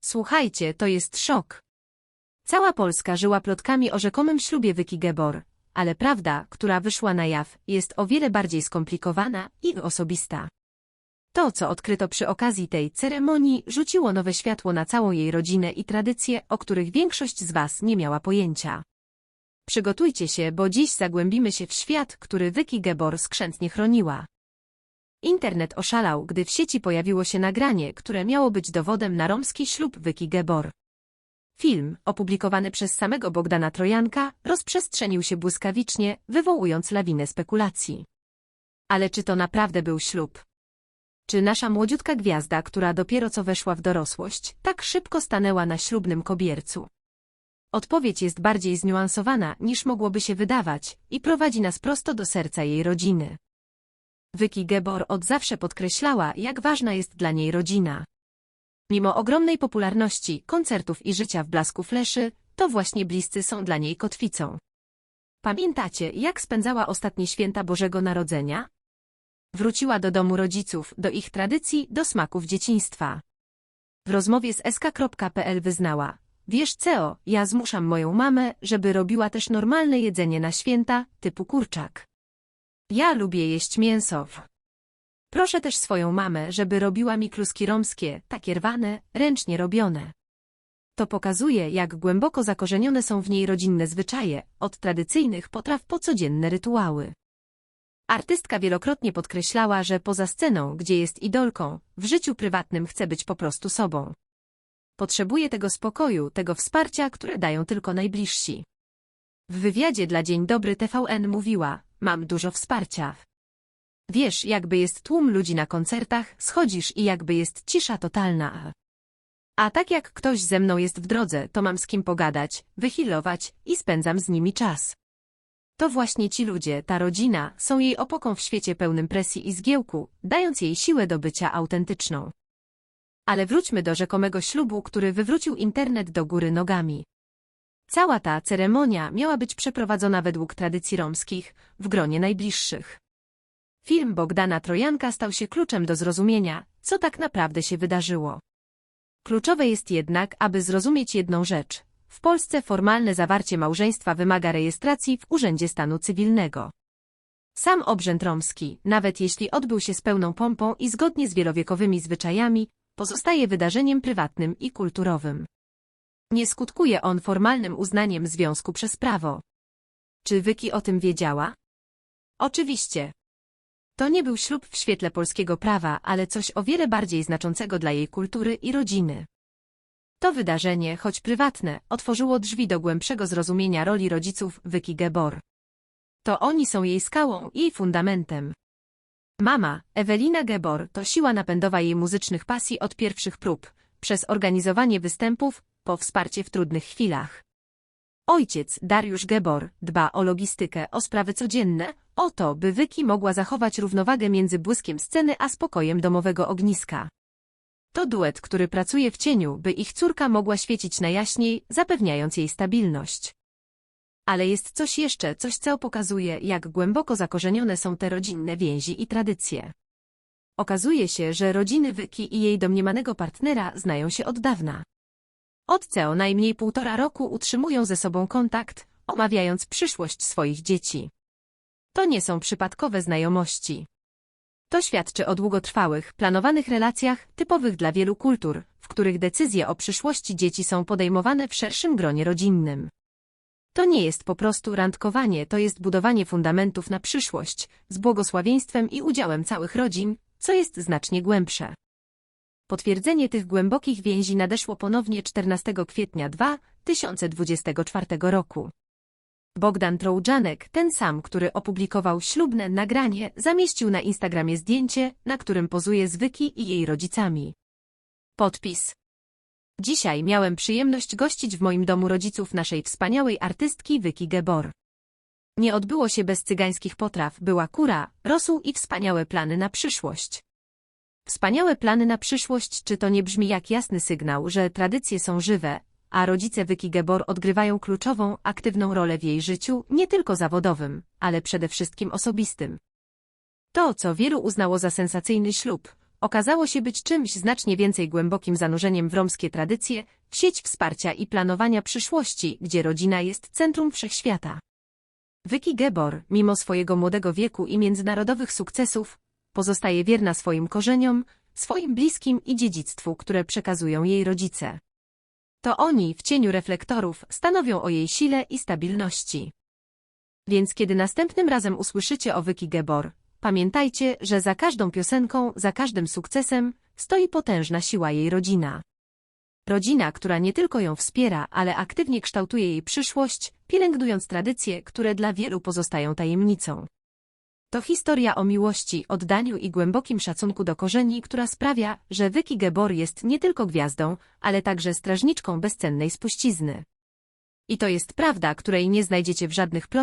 Słuchajcie, to jest szok. Cała Polska żyła plotkami o rzekomym ślubie Wyki Gebor, ale prawda, która wyszła na jaw, jest o wiele bardziej skomplikowana i osobista. To, co odkryto przy okazji tej ceremonii, rzuciło nowe światło na całą jej rodzinę i tradycje, o których większość z Was nie miała pojęcia. Przygotujcie się, bo dziś zagłębimy się w świat, który Wyki Gebor skrzętnie chroniła. Internet oszalał, gdy w sieci pojawiło się nagranie, które miało być dowodem na romski ślub Wyki Gebor. Film, opublikowany przez samego Bogdana Trojanka, rozprzestrzenił się błyskawicznie, wywołując lawinę spekulacji. Ale czy to naprawdę był ślub? Czy nasza młodziutka gwiazda, która dopiero co weszła w dorosłość, tak szybko stanęła na ślubnym kobiercu? Odpowiedź jest bardziej zniuansowana, niż mogłoby się wydawać, i prowadzi nas prosto do serca jej rodziny. Wyki Gebor od zawsze podkreślała, jak ważna jest dla niej rodzina. Mimo ogromnej popularności, koncertów i życia w blasku fleszy, to właśnie bliscy są dla niej kotwicą. Pamiętacie, jak spędzała ostatnie święta Bożego Narodzenia? Wróciła do domu rodziców, do ich tradycji, do smaków dzieciństwa. W rozmowie z sk.pl wyznała, wiesz co, ja zmuszam moją mamę, żeby robiła też normalne jedzenie na święta, typu kurczak. Ja lubię jeść mięso. Proszę też swoją mamę, żeby robiła mi kluski romskie, takie rwane, ręcznie robione. To pokazuje, jak głęboko zakorzenione są w niej rodzinne zwyczaje, od tradycyjnych potraw po codzienne rytuały. Artystka wielokrotnie podkreślała, że poza sceną, gdzie jest idolką, w życiu prywatnym chce być po prostu sobą. Potrzebuje tego spokoju, tego wsparcia, które dają tylko najbliżsi. W wywiadzie dla Dzień Dobry TVN mówiła, mam dużo wsparcia. Wiesz, jakby jest tłum ludzi na koncertach, schodzisz i jakby jest cisza totalna. A tak jak ktoś ze mną jest w drodze, to mam z kim pogadać, wychilować i spędzam z nimi czas. To właśnie ci ludzie, ta rodzina, są jej opoką w świecie pełnym presji i zgiełku, dając jej siłę do bycia autentyczną. Ale wróćmy do rzekomego ślubu, który wywrócił internet do góry nogami. Cała ta ceremonia miała być przeprowadzona według tradycji romskich, w gronie najbliższych. Film Bogdana Trojanka stał się kluczem do zrozumienia, co tak naprawdę się wydarzyło. Kluczowe jest jednak, aby zrozumieć jedną rzecz. W Polsce formalne zawarcie małżeństwa wymaga rejestracji w Urzędzie Stanu Cywilnego. Sam obrzęd romski, nawet jeśli odbył się z pełną pompą i zgodnie z wielowiekowymi zwyczajami, pozostaje wydarzeniem prywatnym i kulturowym. Nie skutkuje on formalnym uznaniem związku przez prawo. Czy Wyki o tym wiedziała? Oczywiście. To nie był ślub w świetle polskiego prawa, ale coś o wiele bardziej znaczącego dla jej kultury i rodziny. To wydarzenie, choć prywatne, otworzyło drzwi do głębszego zrozumienia roli rodziców Wyki Gebor. To oni są jej skałą, jej fundamentem. Mama, Ewelina Gebor, to siła napędowa jej muzycznych pasji od pierwszych prób, przez organizowanie występów, po wsparcie w trudnych chwilach. Ojciec, Dariusz Gebor, dba o logistykę, o sprawy codzienne, o to, by Wyki mogła zachować równowagę między błyskiem sceny a spokojem domowego ogniska. To duet, który pracuje w cieniu, by ich córka mogła świecić najjaśniej, zapewniając jej stabilność. Ale jest coś jeszcze, coś co pokazuje, jak głęboko zakorzenione są te rodzinne więzi i tradycje. Okazuje się, że rodziny Wyki i jej domniemanego partnera znają się od dawna. Od co najmniej półtora roku utrzymują ze sobą kontakt, omawiając przyszłość swoich dzieci. To nie są przypadkowe znajomości. To świadczy o długotrwałych, planowanych relacjach typowych dla wielu kultur, w których decyzje o przyszłości dzieci są podejmowane w szerszym gronie rodzinnym. To nie jest po prostu randkowanie, to jest budowanie fundamentów na przyszłość, z błogosławieństwem i udziałem całych rodzin, co jest znacznie głębsze. Potwierdzenie tych głębokich więzi nadeszło ponownie 14 kwietnia 2024 roku. Bogdan Trołdżanek, ten sam, który opublikował ślubne nagranie, zamieścił na Instagramie zdjęcie, na którym pozuje z Wyki i jej rodzicami. Podpis. Dzisiaj miałem przyjemność gościć w moim domu rodziców naszej wspaniałej artystki Wyki Gebor. Nie odbyło się bez cygańskich potraw, była kura, rosół i wspaniałe plany na przyszłość. Wspaniałe plany na przyszłość, czy to nie brzmi jak jasny sygnał, że tradycje są żywe, a rodzice Wyki Gebor odgrywają kluczową, aktywną rolę w jej życiu, nie tylko zawodowym, ale przede wszystkim osobistym. To, co wielu uznało za sensacyjny ślub, okazało się być czymś znacznie więcej głębokim zanurzeniem w romskie tradycje, w sieć wsparcia i planowania przyszłości, gdzie rodzina jest centrum wszechświata. Wyki Gebor, mimo swojego młodego wieku i międzynarodowych sukcesów, pozostaje wierna swoim korzeniom, swoim bliskim i dziedzictwu, które przekazują jej rodzice. To oni, w cieniu reflektorów, stanowią o jej sile i stabilności. Więc kiedy następnym razem usłyszycie o Wyki Gebor, pamiętajcie, że za każdą piosenką, za każdym sukcesem stoi potężna siła jej rodzina. Rodzina, która nie tylko ją wspiera, ale aktywnie kształtuje jej przyszłość, pielęgnując tradycje, które dla wielu pozostają tajemnicą. To historia o miłości, oddaniu i głębokim szacunku do korzeni, która sprawia, że Wyki Gebor jest nie tylko gwiazdą, ale także strażniczką bezcennej spuścizny. I to jest prawda, której nie znajdziecie w żadnych plotkach,